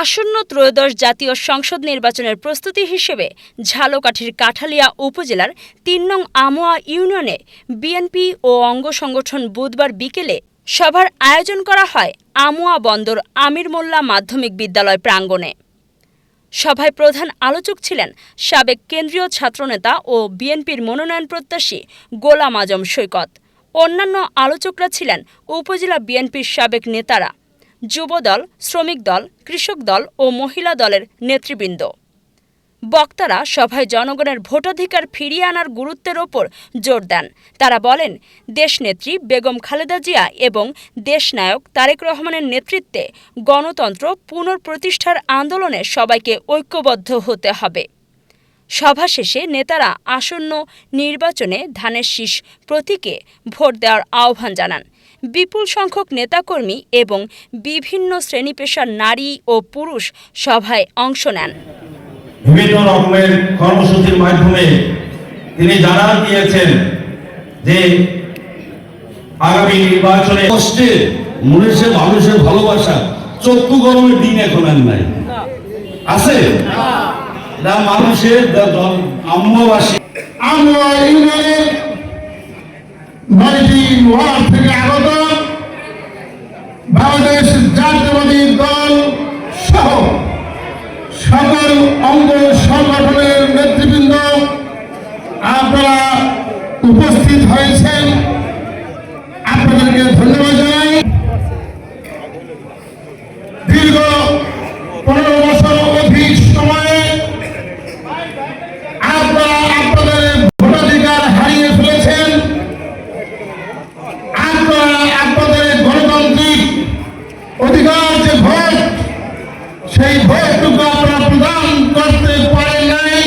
আসন্ন ত্রয়োদশ জাতীয় সংসদ নির্বাচনের প্রস্তুতি হিসেবে ঝালকাঠির কাঠালিয়া উপজেলার তিন নং আমোয়া ইউনিয়নে বিএনপি ও অঙ্গ সংগঠন বুধবার বিকেলে সভার আয়োজন করা হয় আমোয়া বন্দর আমির মোল্লা মাধ্যমিক বিদ্যালয় প্রাঙ্গণে। সভায় প্রধান আলোচক ছিলেন সাবেক কেন্দ্রীয় ছাত্রনেতা ও বিএনপির মনোনয়ন প্রত্যাশী গোলাম আজম সৈকত। অন্যান্য আলোচকরা ছিলেন উপজেলা বিএনপির সাবেক নেতারা, যুবদল, শ্রমিক দল, কৃষক দল ও মহিলা দলের নেতৃবৃন্দ। বক্তারা সভায় জনগণের ভোটাধিকার ফিরিয়ে আনার গুরুত্বের ওপর জোর দেন। তারা বলেন, দেশনেত্রী বেগম খালেদা জিয়া এবং দেশনায়ক তারেক রহমানের নেতৃত্বে গণতন্ত্র পুনঃপ্রতিষ্ঠার আন্দোলনে সবাইকে ঐক্যবদ্ধ হতে হবে। সভা শেষে নেতারা আসন্ন নির্বাচনে ধানের শীষ প্রতীকে ভোট দেওয়ার আহ্বান জানান। বিপুল সংখ্যক নেতাকর্মী এবং বিভিন্ন শ্রেণি পেশার নারী ও পুরুষ সভায় অংশ নেন। বিভিন্ন রকমের কর্মসূচির মাধ্যমে তিনি জানান দিয়েছেন যে আগামী নির্বাচনে কষ্টে মনীষের মানুষের ভালোবাসা, চক্ষু গরমের দিন এখন আর নাই। আছে? না মানুষের আম্মবাসী। থেকে আগত। বাংলাদেশ জাতীয়বাদী দল সহ সকল অঙ্গ সংগঠনের নেতৃবৃন্দ, আপনারা উপস্থিত হয়েছেন। আপনাদেরকে ধন্যবাদ সেই ভোটটুকু আপনারা প্রদান করতে পারেন নাই।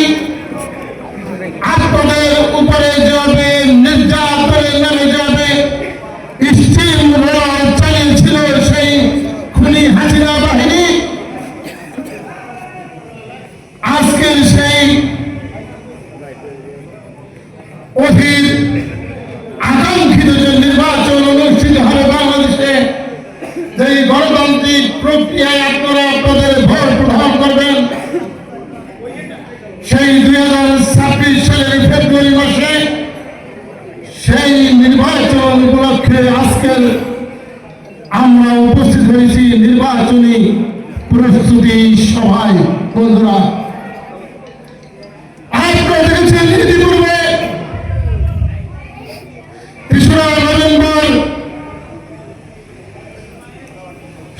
আপনাদের উপরে যেভাবে নির্যাতনের নামে যাবে স্টিম রোলার চালিয়েছিল সেই খুনি হাসিনা বাহিনী। আজকের সেই অধীর আকাঙ্ক্ষিত যে নির্বাচন অনুষ্ঠিত হবে বাংলাদেশে যে গণতান্ত্রিক প্রক্রিয়ায় আপনারা আপনাদের ভোট প্রদান করবেন সেই দুই হাজার ছাব্বিশ সালের ফেব্রুয়ারি মাসে সেই নির্বাচন উপলক্ষে আজকের আমরা উপস্থিত হয়েছি নির্বাচনী প্রস্তুতি সভায়। বন্ধুরা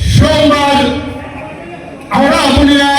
সোমবার আওড়াবুলিয়া ইউনিয়নে